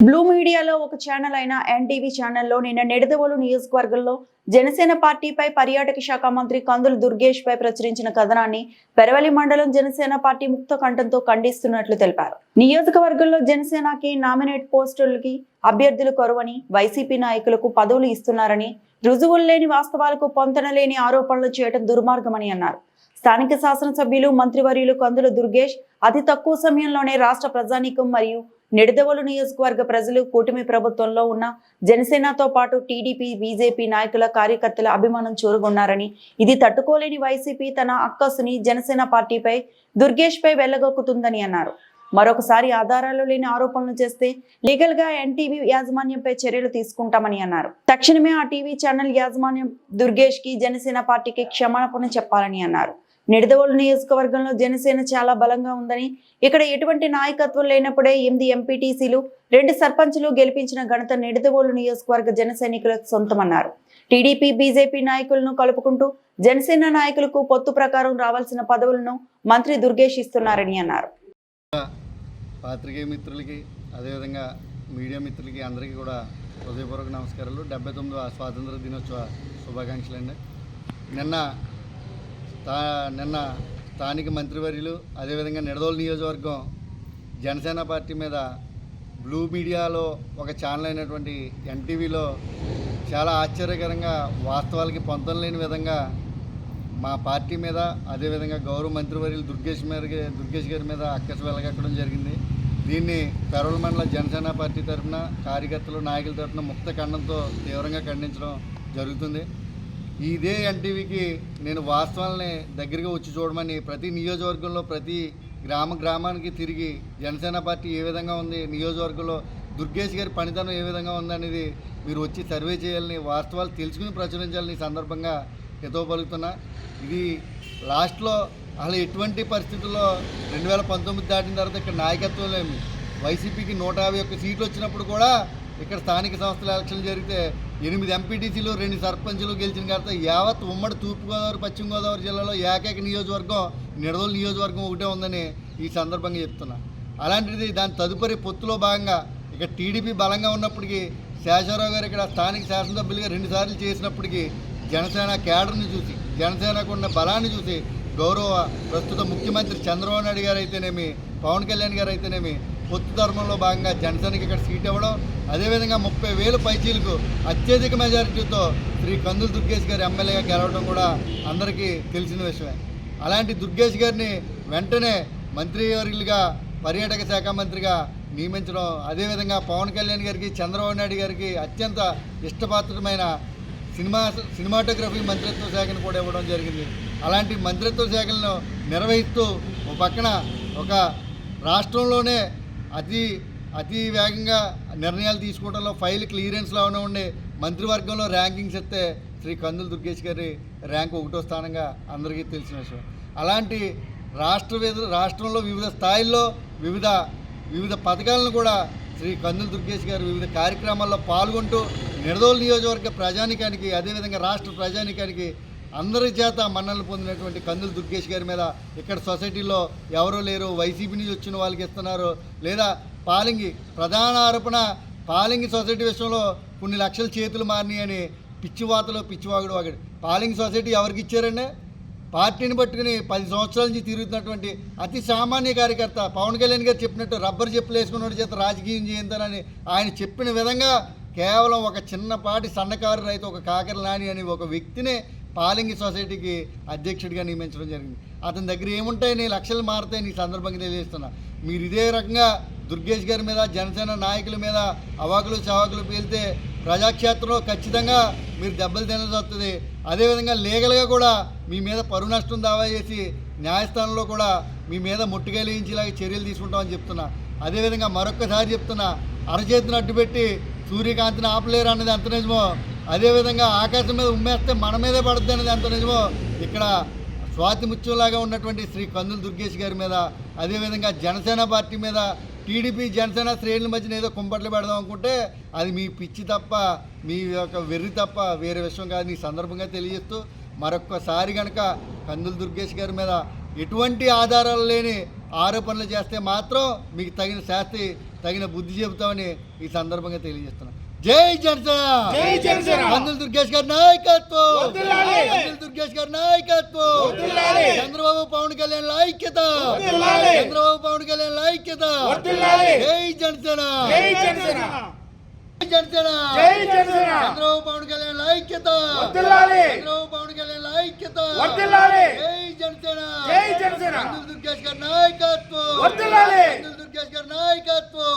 Blue మీడియాలో ఒక channel అయిన ఎన్టీవీ ఛానల్లో నిన్న నిడదవోలు నియోజకవర్గంలో జనసేన పార్టీపై పర్యాటక శాఖ మంత్రి కందులు దుర్గేష్ పై ప్రచురించిన కథనాన్ని పెరవలి మండలం జనసేన పార్టీ ముక్త కంఠంతో ఖండిస్తున్నట్లు తెలిపారు. నియోజకవర్గంలో జనసేనకి నామినేట్ పోస్టులకి అభ్యర్థులు కొరవని వైసీపీ నాయకులకు పదవులు ఇస్తున్నారని రుజువులు లేని వాస్తవాలకు పొంతనలేని ఆరోపణలు చేయడం దుర్మార్గమని అన్నారు. స్థానిక శాసనసభ్యులు మంత్రివర్యులు కందుల దుర్గేష్ అతి తక్కువ సమయంలోనే రాష్ట్ర ప్రజానీకం మరియు నిడదవోలు నియోజకవర్గ ప్రజలు కూటమి ప్రభుత్వంలో ఉన్న జనసేనతో పాటు టీడీపీ బీజేపీ నాయకుల కార్యకర్తల అభిమానం చూరుగొన్నారని ఇది తట్టుకోలేని వైసీపీ తన అక్కసుని జనసేన పార్టీపై దుర్గేష్ పై వెళ్ళగొక్కుతుందని అన్నారు. మరొకసారి ఆధారాలు లేని ఆరోపణలు చేస్తే లీగల్గా ఎన్టీవీ యాజమాన్యంపై చర్యలు తీసుకుంటామని అన్నారు. తక్షణమే ఆ టీవీ ఛానల్ యాజమాన్యం దుర్గేష్కి జనసేన పార్టీకి క్షమాపణ చెప్పాలని అన్నారు. నిడదవోలు నియోజకవర్గంలో జనసేన చాలా బలంగా ఉందని ఇక్కడ ఎటువంటి నాయకత్వం లేనప్పుడే ఎనిమిది ఎంపీటీసీలు రెండు సర్పంచులు గెలిపించిన ఘనత నిడదవోలు నియోజకవర్గ జన సైనికులకు సొంతమన్నారు. టీడీపీ బీజేపీ నాయకులను కలుపుకుంటూ జనసేన నాయకులకు పొత్తు ప్రకారం రావాల్సిన పదవులను మంత్రి దుర్గేష్ ఇస్తున్నారని అన్నారు. పాత్రికేయ మిత్రులకి అదేవిధంగా మీడియా మిత్రులకి అందరికీ కూడా హృదయపూర్వక నమస్కారాలు. డెబ్బై తొమ్మిదవ స్వాతంత్ర దినోత్సవ శుభాకాంక్షలు అండి నిన్న తా నిన్న స్థానిక మంత్రివర్యులు అదేవిధంగా నిడదోలు నియోజకవర్గం జనసేన పార్టీ మీద బ్లూ మీడియాలో ఒక ఛానల్ అయినటువంటి ఎన్టీవీలో చాలా ఆశ్చర్యకరంగా వాస్తవాలకి పొంతం లేని విధంగా మా పార్టీ మీద అదేవిధంగా గౌరవ మంత్రివర్యులు దుర్గేష్ మేరకి దుర్గేష్ గారి మీద అక్కసు వెలగక్కడం జరిగింది. దీన్ని పెరవల మండల జనసేన పార్టీ తరఫున కార్యకర్తలు నాయకుల తరఫున ముక్త ఖండంతో తీవ్రంగా ఖండించడం జరుగుతుంది. ఇదే ఎన్టీవీకి నేను వాస్తవాలని దగ్గరగా వచ్చి చూడమని ప్రతి నియోజకవర్గంలో ప్రతి గ్రామ గ్రామానికి తిరిగి జనసేన పార్టీ ఏ విధంగా ఉంది నియోజకవర్గంలో దుర్గేష్ గారి పనితనం ఏ విధంగా ఉందనేది మీరు వచ్చి సర్వే చేయాలని వాస్తవాలు తెలుసుకుని ప్రచురించాలని ఈ సందర్భంగా హితవు పలుకుతున్నా. ఇది లాస్ట్లో అసలు ఎటువంటి పరిస్థితుల్లో రెండు వేల పంతొమ్మిది దాటిన తర్వాత ఇక్కడ నాయకత్వం లేమి. వైసీపీకి నూట యాభై ఒక్క సీట్లు వచ్చినప్పుడు కూడా ఇక్కడ స్థానిక సంస్థల ఎలక్షన్లు జరిగితే ఎనిమిది ఎంపీటీసీలు రెండు సర్పంచులు గెలిచిన తర్వాత యావత్ ఉమ్మడి తూర్పుగోదావరి పశ్చిమ గోదావరి జిల్లాలో ఏకైక నియోజకవర్గం నిడదోలు నియోజకవర్గం ఒకటే ఉందని ఈ సందర్భంగా చెప్తున్నా. అలాంటిది దాని తదుపరి పొత్తులో భాగంగా ఇక్కడ టీడీపీ బలంగా ఉన్నప్పటికీ శేషారావు గారు ఇక్కడ స్థానిక శాసనసభ్యులుగా రెండుసార్లు చేసినప్పటికీ జనసేన కేడర్ని చూసి జనసేనకు ఉన్న బలాన్ని చూసి గౌరవ ప్రస్తుత ముఖ్యమంత్రి చంద్రబాబు నాయుడు గారు అయితేనేమి పవన్ కళ్యాణ్ గారు అయితేనేమి పొత్తు ధర్మంలో భాగంగా జనసేనకి ఇక్కడ సీట్ ఇవ్వడం అదేవిధంగా ముప్పై వేలు పైచీలకు అత్యధిక మెజారిటీతో శ్రీ కందులు దుర్గేష్ గారు ఎమ్మెల్యేగా గెలవడం కూడా అందరికీ తెలిసిన విషయమే. అలాంటి దుర్గేష్ గారిని వెంటనే మంత్రివర్యులుగా పర్యాటక శాఖ మంత్రిగా నియమించడం అదేవిధంగా పవన్ కళ్యాణ్ గారికి చంద్రబాబు నాయుడు గారికి అత్యంత ఇష్టపాత్రమైన సినిమా సినిమాటోగ్రఫీ మంత్రిత్వ శాఖను కూడా ఇవ్వడం జరిగింది. అలాంటి మంత్రిత్వ శాఖలను నిర్వహిస్తూ ఒక పక్కన ఒక రాష్ట్రంలోనే అతి అతి వేగంగా నిర్ణయాలు తీసుకోవడంలో ఫైల్ క్లియరెన్స్లోనే ఉండే మంత్రివర్గంలో ర్యాంకింగ్స్ ఇస్తే శ్రీ కందులు దుర్గేష్ గారి ర్యాంక్ ఒకటో స్థానంగా అందరికీ తెలిసిన విషయం. అలాంటి రాష్ట్ర రాష్ట్రంలో వివిధ స్థాయిల్లో వివిధ వివిధ పథకాలను కూడా శ్రీ కందులు దుర్గేష్ గారు వివిధ కార్యక్రమాల్లో పాల్గొంటూ నిడదోలు నియోజకవర్గ ప్రజానికానికి అదేవిధంగా రాష్ట్ర ప్రజానికానికి అందరి చేత మన్నలు పొందినటువంటి కందులు దుర్గేష్ గారి మీద ఇక్కడ సొసైటీలో ఎవరూ లేరు వైసీపీ నుంచి వచ్చిన వాళ్ళకి ఇస్తున్నారు. లేదా పాలింగి ప్రధాన ఆరోపణ పాలింగి సొసైటీ విషయంలో కొన్ని లక్షల చేతులు మారినాయని పిచ్చివాతలో పిచ్చివాగుడు వాగాడు. పాలింగి సొసైటీ ఎవరికి ఇచ్చారండి? పార్టీని పట్టుకుని పది సంవత్సరాల నుంచి తిరుగుతున్నటువంటి అతి సామాన్య కార్యకర్త పవన్ కళ్యాణ్ గారు చెప్పినట్టు రబ్బర్ చెప్పులు వేసుకున్న చేత రాజకీయం చేయించాలని ఆయన చెప్పిన విధంగా కేవలం ఒక చిన్నపాటి సన్నకారు రైతు ఒక కాకర నాని అని ఒక వ్యక్తినే పాలింగి సొసైటీకి అధ్యక్షుడిగా నియమించడం జరిగింది. అతని దగ్గర ఏముంటాయి? నీ లక్షలు మారుతాయి నీ సందర్భంగా తెలియజేస్తున్నా. మీరు ఇదే రకంగా దుర్గేష్ గారి మీద జనసేన నాయకుల మీద అవాకులు చవాకులు పేలితే ప్రజాక్షేత్రంలో ఖచ్చితంగా మీరు దెబ్బలు తినాల్సి వస్తుంది. అదేవిధంగా లీగల్గా కూడా మీ మీద పరువు నష్టం దావా చేసి న్యాయస్థానంలో కూడా మీ మీద ముట్టుకెలించేలాగా చర్యలు తీసుకుంటామని చెప్తున్నా. అదేవిధంగా మరొక్కసారి చెప్తున్నా అరచేతిని అడ్డుపెట్టి సూర్యకాంతిని ఆపలేరు అన్నది ఎంత నిజమో? అదేవిధంగా ఆకాశం మీద ఉమ్మేస్తే మన మీదే పడుతుంది అనేది ఎంత నిజమో ఇక్కడ స్వాతి ముత్యంలాగా ఉన్నటువంటి శ్రీ కందులు దుర్గేష్ గారి మీద అదేవిధంగా జనసేన పార్టీ మీద టీడీపీ జనసేన శ్రేణుల మధ్యన ఏదో కుంపట్లు పెడదాం అనుకుంటే అది మీ పిచ్చి తప్ప మీ యొక్క వెర్రి తప్ప వేరే విషయం కాదు. ఈ సందర్భంగా తెలియజేస్తూ మరొక్కసారి కనుక కందులు దుర్గేష్ గారి మీద ఎటువంటి ఆధారాలు లేని ఆరోపణలు చేస్తే మాత్రం మీకు తగిన శాస్తి తగిన బుద్ధి చెబుతామని ఈ సందర్భంగా తెలియజేస్తున్నాను జై జనసేన జై జనసేన. కందుల దుర్గేష్ గారి నాయకత్వం. కందుల దుర్గేష్ గారి నాయకత్వం. చంద్రబాబు పవన్ కళ్యాణ్ ఐక్యత. చంద్రబాబు పవన్ కళ్యాణ్ ఐక్యత. జై జనసేన జై జనసేన జనసేన జై జనసేన చంద్రబాబు పవన్ కళ్యాణ్ ఐక్యత. చంద్రబాబు పవన్ కళ్యాణ్ ఐక్యత. జై జనసేన జై జనసేన. కందుల దుర్గేష్ గారి నాయకత్వం. కందుల దుర్గేష్ గారి నాయకత్వం